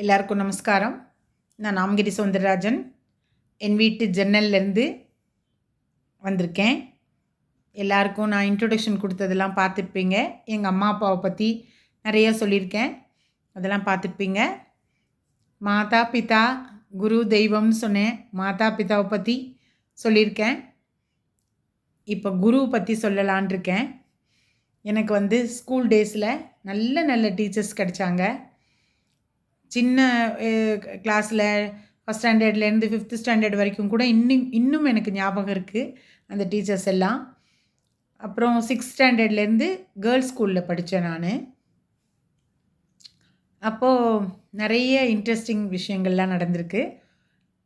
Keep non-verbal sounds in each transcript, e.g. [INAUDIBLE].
எல்லாருக்கும் நமஸ்காரம். நான் நாமகிரி சௌந்தரராஜன் என் வீட்டு ஜன்னல்லேருந்து வந்திருக்கேன். எல்லாருக்கும் நான் இன்ட்ரொடக்ஷன் கொடுத்ததெல்லாம் பார்த்துருப்பீங்க. எங்கள் அம்மா அப்பாவை பற்றி நிறையா சொல்லியிருக்கேன். அதெல்லாம் பார்த்துருப்பீங்க. மாதா பிதா குரு தெய்வம்னு சொன்னேன். மாதா பிதாவை பற்றி சொல்லியிருக்கேன். இப்போ குரு பற்றி சொல்லலான் இருக்கேன். எனக்கு வந்து ஸ்கூல் டேஸில் நல்ல நல்ல டீச்சர்ஸ் கிடைச்சாங்க. சின்ன கிளாஸில் ஃபஸ்ட் ஸ்டாண்டர்ட்லேருந்து ஃபிஃப்த்து ஸ்டாண்டர்ட் வரைக்கும் கூட இன்னும் இன்னும் எனக்கு ஞாபகம் இருக்குது அந்த டீச்சர்ஸ் எல்லாம். அப்புறம் சிக்ஸ்த் ஸ்டாண்டர்ட்லேருந்து கேர்ள்ஸ் ஸ்கூலில் படித்தேன் நான். அப்போது நிறைய இன்ட்ரெஸ்டிங் விஷயங்கள்லாம் நடந்திருக்கு.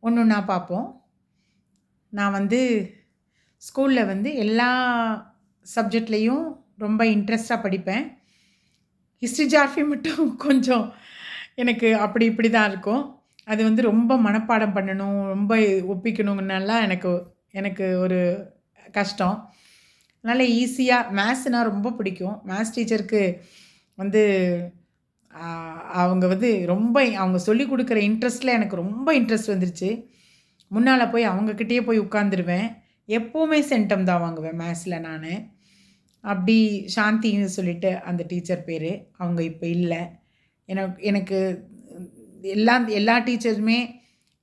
ஒன்று ஒன்றா பார்ப்போம். நான் வந்து ஸ்கூலில் வந்து எல்லா சப்ஜெக்ட்லேயும் ரொம்ப இன்ட்ரெஸ்டாக படிப்பேன். ஹிஸ்ட்ரி ஜார்ஃபி மட்டும் [LAUGHS] கொஞ்சம் எனக்கு அப்படி இப்படி தான் இருக்கும். அது வந்து ரொம்ப மனப்பாடம் பண்ணணும் ரொம்ப ஒப்பிக்கணுங்கனாலாம் எனக்கு எனக்கு ஒரு கஷ்டம். அதனால் ஈஸியாக மேத்ஸ்னால் ரொம்ப பிடிக்கும். மேத்ஸ் டீச்சருக்கு வந்து அவங்க வந்து ரொம்ப அவங்க சொல்லி கொடுக்குற இன்ட்ரெஸ்ட்டில் எனக்கு ரொம்ப இன்ட்ரெஸ்ட் வந்துருச்சு. முன்னால் போய் அவங்கக்கிட்டேயே போய் உட்காந்துருவேன் எப்போவுமே சென்டம் தான் வாங்குவேன் மேத்ஸில் நான். அப்படி சாந்தின்னு சொல்லிட்டு அந்த டீச்சர் பேர். அவங்க இப்போ இல்லை. எனக்கு எனக்கு எல்லா எல்லா டீச்சருமே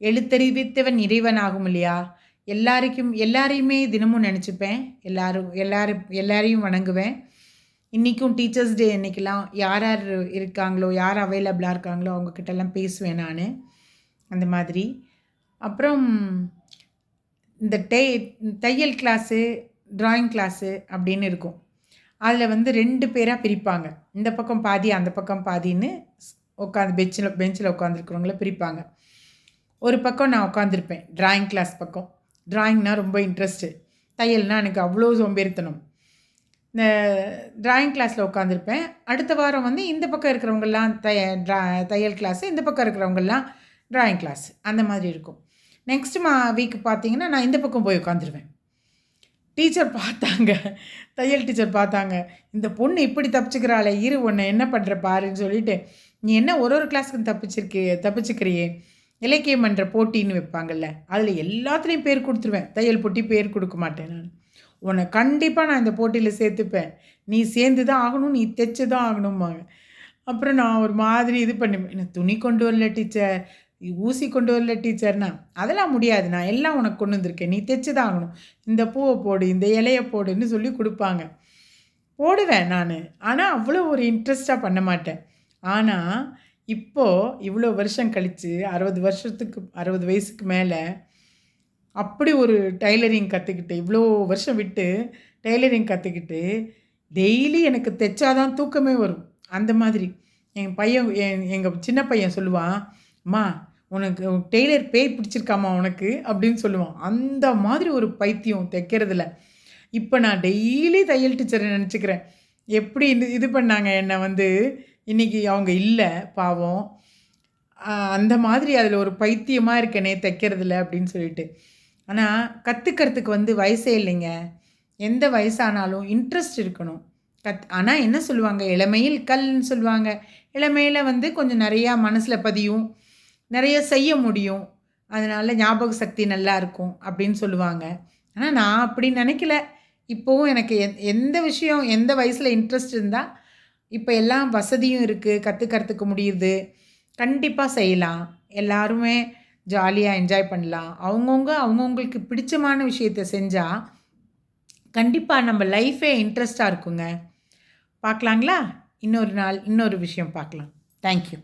எழுத்தறிவித்தவன் இறைவனாகும் இல்லையா? எல்லாருக்கும் எல்லாரையுமே தினமும் நினச்சிப்பேன். எல்லாரும் எல்லாரும் எல்லாரையும் வணங்குவேன். இன்றைக்கும் டீச்சர்ஸ் டே அன்றைக்கெலாம் யார் யார் இருக்காங்களோ யார் அவைலபிளாக இருக்காங்களோ அவங்கக்கிட்டலாம் பேசுவேன் நான். அந்த மாதிரி. அப்புறம் இந்த டே தையல் கிளாஸு ட்ராயிங் கிளாஸு அப்படின்னு இருக்கும். அதில் வந்து ரெண்டு பேராக பிரிப்பாங்க. இந்த பக்கம் பாதி அந்த பக்கம் பாதின்னு உட்காந்து பெஞ்சில் பெஞ்சில் உட்காந்துருக்குறவங்கள பிரிப்பாங்க. ஒரு பக்கம் நான் உட்காந்துருப்பேன் ட்ராயிங் கிளாஸ் பக்கம். ட்ராயிங்னால் ரொம்ப இன்ட்ரெஸ்ட்டு தையல்னால் எனக்கு அவ்வளோ சோம்பேறித்தனம். இந்த ட்ராயிங் கிளாஸில் உட்காந்துருப்பேன் அடுத்த வாரம் வந்து இந்த பக்கம் இருக்கிறவங்கெல்லாம் தய ட்ரா தையல் கிளாஸு இந்த பக்கம் இருக்கிறவங்கெல்லாம் ட்ராயிங் கிளாஸ் அந்த மாதிரி இருக்கும். நெக்ஸ்ட் மா வீக் பார்த்தீங்கன்னா நான் இந்த பக்கம் போய் உட்காந்துருவேன் டீச்சர் பார்த்தாங்க. தையல் டீச்சர் பார்த்தாங்க. இந்த பொண்ணு இப்படி தப்பிச்சுக்கிறாளே இரு உன்னை என்ன பண்ணுற பாருன்னு சொல்லிட்டு நீ என்ன ஒரு ஒரு கிளாஸுக்கும் தப்பிச்சிருக்கே தப்பிச்சுக்கிறியே? இலக்கியம் மன்ற போட்டின்னு வைப்பாங்கல்ல அதில் எல்லாத்துலேயும் பேர் கொடுத்துருவேன். தையல் போட்டி பேர் கொடுக்க மாட்டேன் நான் உன்னை கண்டிப்பாக நான் இந்த போட்டியில் சேர்த்துப்பேன். நீ சேர்ந்து தான் ஆகணும் நீ தைச்சு தான் ஆகணும்பாங்க. அப்புறம் நான் ஒரு மாதிரி இது பண்ணி துணி கொண்டு வரல டீச்சர்? ஊசி கொண்டு வரல டீச்சர்னா அதெல்லாம் முடியாது. நான் எல்லாம் உனக்கு கொண்டு வந்திருக்கேன். நீ தைச்சு தான் ஆகணும். இந்த பூவை போடு இந்த இலையை போடுன்னு சொல்லி கொடுப்பாங்க. போடுவேன் நான். ஆனால் அவ்வளோ ஒரு இன்ட்ரெஸ்டாக பண்ண மாட்டேன். ஆனால் இப்போது இவ்வளோ வருஷம் கழித்து அறுபது வருஷத்துக்கு அறுபது வயசுக்கு மேலே அப்படி ஒரு டைலரிங் கற்றுக்கிட்டு இவ்வளோ வருஷம் விட்டு டைலரிங் கற்றுக்கிட்டு டெய்லி எனக்கு தைச்சாதான் தூக்கமே வரும். அந்த மாதிரி. என் பையன் என் எங்கள் சின்ன பையன் சொல்லுவான் அம்மா உனக்கு டெய்லர் பேய் பிடிச்சிருக்காமா உனக்கு? அப்படின்னு சொல்லுவான். அந்த மாதிரி ஒரு பைத்தியம் தைக்கிறதுல. இப்போ நான் டெய்லி தையல் டீச்சரை நினச்சிக்கிறேன். எப்படி இது இது பண்ணாங்க என்னை வந்து? இன்றைக்கி அவங்க இல்லை பாவம். அந்த மாதிரி அதில் ஒரு பைத்தியமாக இருக்கனே தைக்கிறதுல அப்படின்னு சொல்லிட்டு. ஆனால் கற்றுக்கிறதுக்கு வந்து வயசே இல்லைங்க. எந்த வயசானாலும் இன்ட்ரெஸ்ட் இருக்கணும். கத் ஆனால் என்ன சொல்லுவாங்க? இளமையில் கல்னு சொல்லுவாங்க. இளமையில் வந்து கொஞ்சம் நிறையா மனசில் பதியும். நிறைய செய்ய முடியும். அதனால் ஞாபக சக்தி நல்லா இருக்கும் அப்படின்னு சொல்லுவாங்க. ஆனால் நான் அப்படி நினைக்கல. இப்போவும் எனக்கு எந் எந்த விஷயம் எந்த வயசில் இன்ட்ரெஸ்ட் இருந்தால் இப்போ எல்லாம் வசதியும் இருக்குது கற்றுக்கிறதுக்கு முடியுது. கண்டிப்பாக செய்யலாம். எல்லாருமே ஜாலியாக என்ஜாய் பண்ணலாம். அவங்கவுங்க அவங்கவுங்களுக்கு பிடிச்சமான விஷயத்த செஞ்சால் கண்டிப்பாக நம்ம லைஃபே இன்ட்ரெஸ்டாக இருக்குங்க. பார்க்கலாங்களா? இன்னொரு நாள் இன்னொரு விஷயம் பார்க்கலாம். தேங்க்யூ